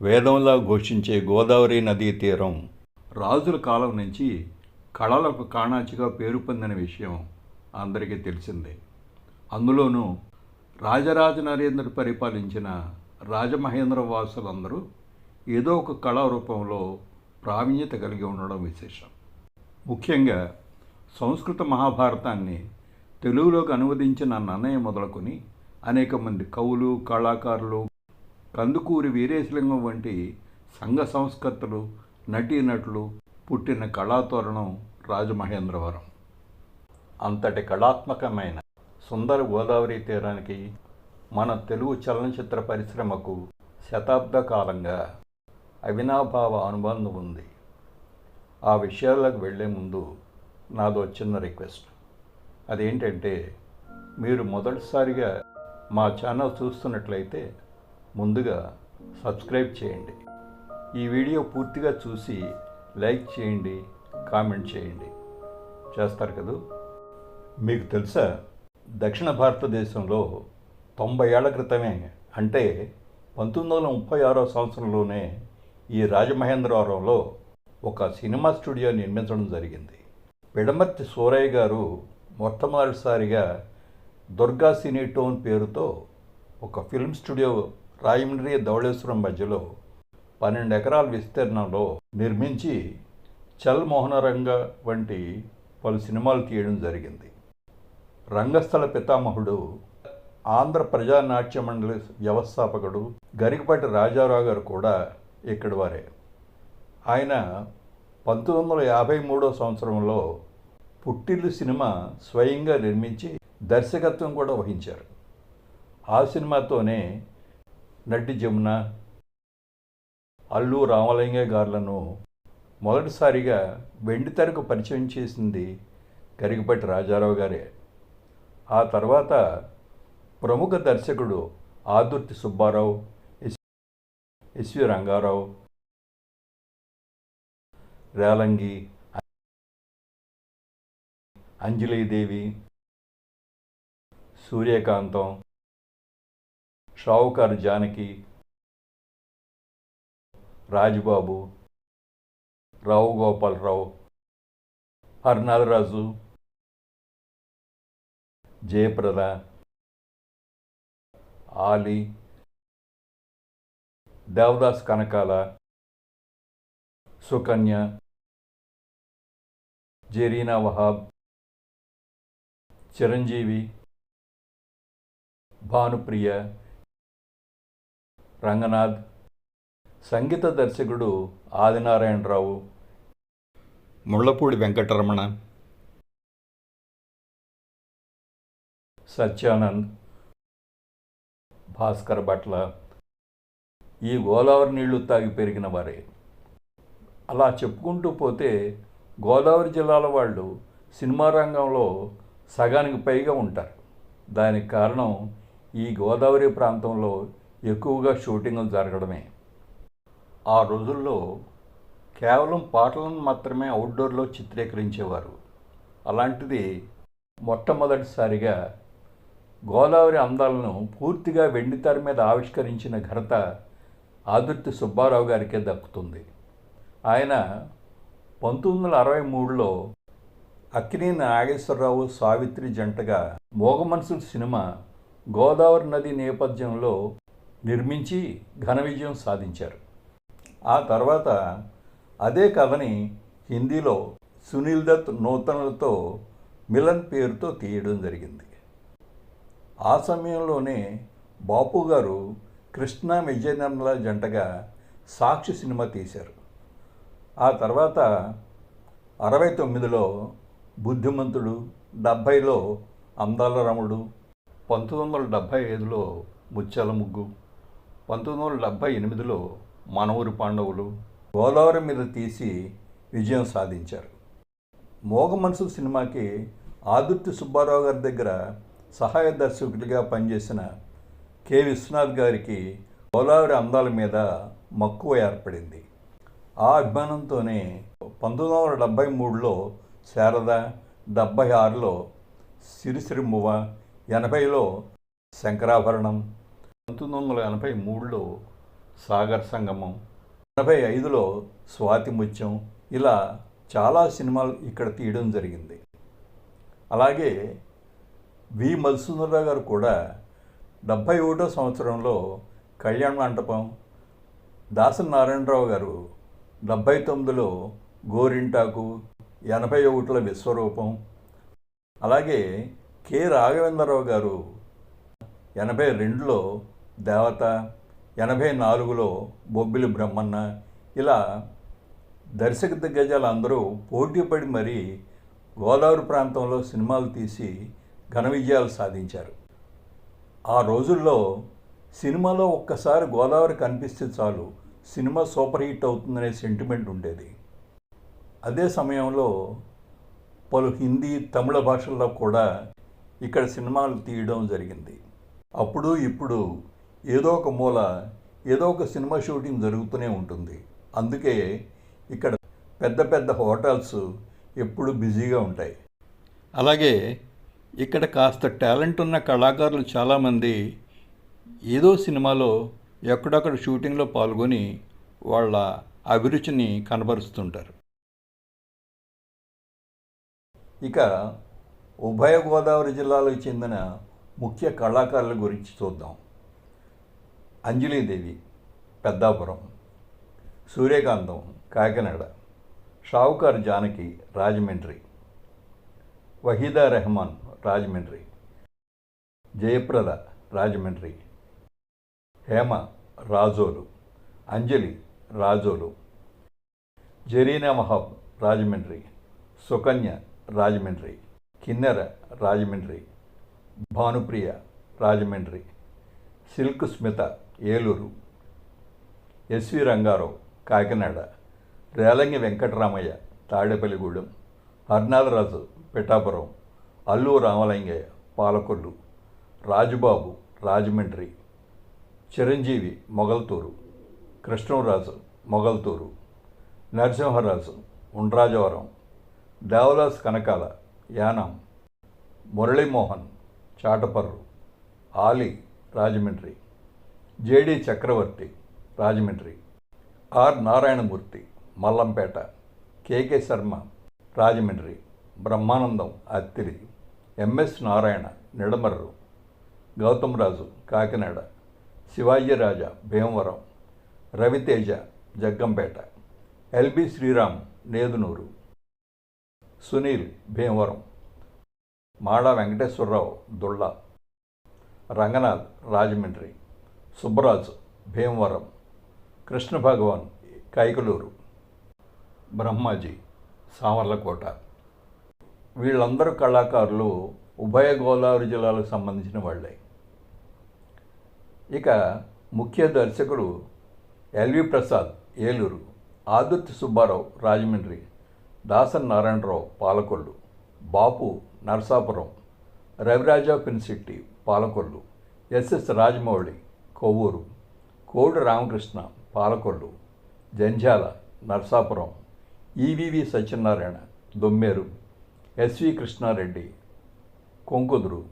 వేదంలా ఘోషించే గోదావరి నదీ తీరం. రాజుల కాలం నుంచి కళలకు కాణాచిగా పేరు పొందిన విషయం అందరికీ తెలిసిందే. అందులోనూ రాజరాజ నరేంద్రుడు పరిపాలించిన రాజమహేంద్ర వాసులందరూ ఏదో ఒక కళారూపంలో ప్రావీణ్యత కలిగి ఉండడం విశేషం. ముఖ్యంగా సంస్కృత మహాభారతాన్ని తెలుగులోకి అనువదించిన నన్నయ్య మొదలుకొని అనేక మంది కవులు కళాకారులు కందుకూరి వీరేశలింగం వంటి సంఘ సంస్కర్తలు నటీనటులు పుట్టిన కళాతోరణం రాజమహేంద్రవరం. అంతటి కళాత్మకమైన సుందర గోదావరి తీరానికి మన తెలుగు చలనచిత్ర పరిశ్రమకు శతాబ్ద కాలంగా అవినాభావ అనుబంధం ఉంది. ఆ విషయాలకు వెళ్ళే ముందు నాదో చిన్న రిక్వెస్ట్. అదేంటంటే మీరు మొదటిసారిగా మా ఛానల్ చూస్తున్నట్లయితే ముందుగా సబ్స్క్రైబ్ చేయండి. ఈ వీడియో పూర్తిగా చూసి లైక్ చేయండి కామెంట్ చేయండి. చేస్తారు కదూ? మీకు తెలుసా? దక్షిణ భారతదేశంలో తొంభై ఏళ్ళ క్రితమే అంటే పంతొమ్మిది వందల ముప్పై ఆరో సంవత్సరంలోనే ఈ రాజమహేంద్రవరంలో ఒక సినిమా స్టూడియో నిర్మించడం జరిగింది. పిడమర్తి సూరయ్య గారు మొట్టమొదటిసారిగా దుర్గా సినీ టోన్ పేరుతో ఒక ఫిల్మ్ స్టూడియో రాయమండ్రి ధవళేశ్వరం మధ్యలో పన్నెండు ఎకరాల విస్తీర్ణంలో నిర్మించి చల్ మోహనరంగ వంటి పలు సినిమాలు తీయడం జరిగింది. రంగస్థల పితామహుడు ఆంధ్ర ప్రజానాట్య మండలి వ్యవస్థాపకుడు గరికపాటి రాజారావు గారు కూడా ఇక్కడి వారే. ఆయన పంతొమ్మిది వందల యాభై మూడో సంవత్సరంలో పుట్టిల్లు సినిమా స్వయంగా నిర్మించి దర్శకత్వం కూడా వహించారు. ఆ సినిమాతోనే నటి జమున అల్లు రామలింగ గారులను మొదటిసారిగా వెండితెరకు పరిచయం చేసింది గరికపట్టి రాజారావు గారే. ఆ తర్వాత ప్రముఖ దర్శకుడు ఆదుర్తి సుబ్బారావు ఎస్వి రంగారావు రేలంగి అంజలీదేవి సూర్యకాంతం షావుకారు జానకి రాజుబాబు రావు గోపాలరావు హర్నాథరాజు జయప్రద ఆలి దేవదాస్ కనకాల సుకన్య జెరీనా వహాబ్ చిరంజీవి భానుప్రియ రంగనాథ్. సంగీత దర్శకుడు ఆదినారాయణరావు. ముళ్ళపూడి వెంకటరమణ. సత్యానంద్. భాస్కర్ భట్ల. ఈ గోదావరి నీళ్ళు తాగి పెరిగిన వారే. అలా చెప్పుకుంటూ పోతే గోదావరి జిల్లాల వాళ్ళు సినిమా రంగంలో సగానికి పైగా ఉంటారు. దానికి కారణం ఈ గోదావరి ప్రాంతంలో ఎక్కువగా షూటింగ్లు జరగడమే. ఆ రోజుల్లో కేవలం పాటలను మాత్రమే అవుట్డోర్లో చిత్రీకరించేవారు. అలాంటిది మొట్టమొదటిసారిగా గోదావరి అందాలను పూర్తిగా వెండితెర మీద ఆవిష్కరించిన ఘనత ఆదుర్తి సుబ్బారావు గారికే దక్కుతుంది. ఆయన పంతొమ్మిది వందల అరవై మూడులో అక్కినే నాగేశ్వరరావు సావిత్రి జంటగా మోగమనసుల సినిమా గోదావరి నది నేపథ్యంలో నిర్మించి ఘన విజయం సాధించారు. ఆ తర్వాత అదే కథని హిందీలో సునీల్ దత్ నూతనలతో మిలన్ పేరుతో తీయడం జరిగింది. ఆ సమయంలోనే బాపు గారు కృష్ణ విజయనర్మల జంటగా సాక్షి సినిమా తీశారు. ఆ తర్వాత అరవై తొమ్మిదిలో బుద్ధిమంతుడు డెబ్భైలో అందాల రముడు పంతొమ్మిది వందల డెబ్భై ఐదులో ముత్యాల ముగ్గు పంతొమ్మిది వందల డెబ్భై ఎనిమిదిలో మనవూరి పాండవులు గోదావరి మీద తీసి విజయం సాధించారు. మోగ మనసు సినిమాకి ఆదుర్తి సుబ్బారావు గారి దగ్గర సహాయ దర్శకుడిగా పనిచేసిన కె. విశ్వనాథ్ గారికి గోదావరి అందాల మీద మక్కువ ఏర్పడింది. ఆ అభిమానంతోనే పంతొమ్మిది వందల డెబ్భై మూడులో శారద డెబ్భై ఆరులో సిరిసిరిమువ ఎనభైలో శంకరాభరణం పంతొమ్మిది వందల ఎనభై మూడులో సాగర్ సంగమం ఎనభై ఐదులో స్వాతి ముత్యం ఇలా చాలా సినిమాలు ఇక్కడ తీయడం జరిగింది. అలాగే వి మధుసూదరరావు గారు కూడా డెబ్భై ఒకటో సంవత్సరంలో కళ్యాణ మండపం దాసరి నారాయణరావు గారు డెబ్భై తొమ్మిదిలో గోరింటాకు ఎనభై ఒకటిలో విశ్వరూపం అలాగే కె రాఘవేంద్రరావు గారు ఎనభై రెండులో దేవత ఎనభై నాలుగులో బొబ్బిలి బ్రహ్మన్న ఇలా దర్శక దిగ్గజాలు అందరూ పోటీపడి మరీ గోదావరి ప్రాంతంలో సినిమాలు తీసి ఘన విజయాలు సాధించారు. ఆ రోజుల్లో సినిమాలో ఒక్కసారి గోదావరి కనిపిస్తే చాలు సినిమా సూపర్ హిట్ అవుతుందనే సెంటిమెంట్ ఉండేది. అదే సమయంలో పలు హిందీ తమిళ భాషల్లో కూడా ఇక్కడ సినిమాలు తీయడం జరిగింది. అప్పుడు ఇప్పుడు ఏదో ఒక మూల ఏదో ఒక సినిమా షూటింగ్ జరుగుతూనే ఉంటుంది. అందుకే ఇక్కడ పెద్ద పెద్ద హోటల్స్ ఎప్పుడు బిజీగా ఉంటాయి. అలాగే ఇక్కడ కాస్త టాలెంట్ ఉన్న కళాకారులు చాలామంది ఏదో సినిమాలో ఎక్కడొక్కడ షూటింగ్లో పాల్గొని వాళ్ళ అభిరుచిని కనబరుస్తుంటారు. ఇక ఉభయ గోదావరి జిల్లాలకు చెందిన ముఖ్య కళాకారుల గురించి చూద్దాం. Anjali Devi Peddapuram Suryakantham Kakinada Shavukar Janaki Rajahmundry Waheeda Rehman Rajahmundry Jayaprada Rajahmundry Hema Razole Anjali Razole Zarina Mahab Rajahmundry Sukanya Rajahmundry Kinnera Rajahmundry Bhanupriya Rajahmundry Silk Smitha Eluru. SV Rangarao Kakinada. Relangi Venkataramaiah Tadepalligudem. Harnatharaju Pithapuram. Allu Ramalingaiah Palakollu. Rajubabu Rajahmundry. Chiranjeevi Mogalturu. Krishnaraju Mogalturu. Narasimharaju Undrajavaram. Devadas Kanakala Yanam. Muralimohan Chataparru. Ali Rajahmundry. JD Chakravarthy Rajahmundry. R. Narayanamurthy Mallampeta. KK Sharma Rajahmundry. Brahmanandam Attili MS Narayana Nidamarru. Gautamaraju Kakinada. Sivaji Raja Bhimavaram. Raviteja Jaggampeta. LB Sriram Nedunuru. Sunil Bhimavaram. Mada Venkateswararao Dulla. Ranganath Rajahmundry. Subbaraju Bhimavaram Krishna Bhagavan Kaikaluru Brahmaji Samarlakota. వీళ్ళందరూ కళాకారులు ఉభయ గోదావరి జిల్లాలకు సంబంధించిన వాళ్ళే. ఇక ముఖ్య దర్శకుడు LV Prasad Eluru Adurthi Subbarao Rajahmundry Dasari Narayanarao Palakollu Bapu Narasapuram Raviraja Pinisetty Palakollu SS Rajamouli Kovvur Kodi Ramakrishna Palakollu Jandhyala Narasapuram EVV Satyanarayana Dommeru SV Krishnareddy Konkuduru.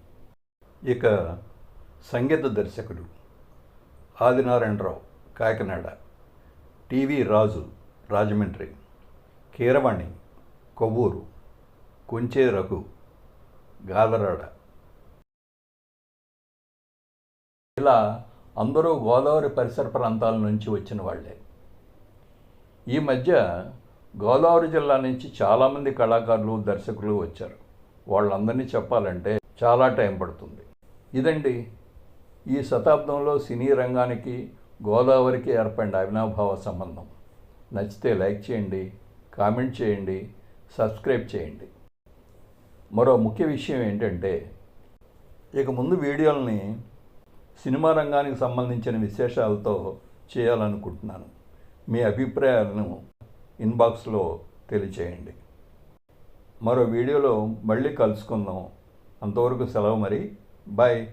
ఇక సంగీత దర్శకుడు ఆదినారాయణరావు కాకినాడ టీవీ రాజు రాజమండ్రి కీరవాణి కొవ్వూరు కొంచే రఘు గాదరాడ ఇలా అందరూ గోదావరి పరిసర ప్రాంతాల నుంచి వచ్చిన వాళ్ళే. ఈ మధ్య గోదావరి జిల్లా నుంచి చాలామంది కళాకారులు దర్శకులు వచ్చారు. వాళ్ళందరినీ చెప్పాలంటే చాలా టైం పడుతుంది. ఇదండి ఈ శతాబ్దంలో సినీ రంగానికి గోదావరికి ఏర్పడిన అవినాభావ సంబంధం. నచ్చితే లైక్ చేయండి కామెంట్ చేయండి సబ్స్క్రైబ్ చేయండి. మరో ముఖ్య విషయం ఏంటంటే ఇక ముందు వీడియోలని సినిమా రంగానికి సంబంధించిన విశేషాలతో చేయాలనుకుంటున్నాను. మీ అభిప్రాయాలను ఇన్బాక్స్లో తెలియచేయండి. మరో వీడియోలో మళ్ళీ కలుసుకుందాం. అంతవరకు సెలవు మరి. బాయ్.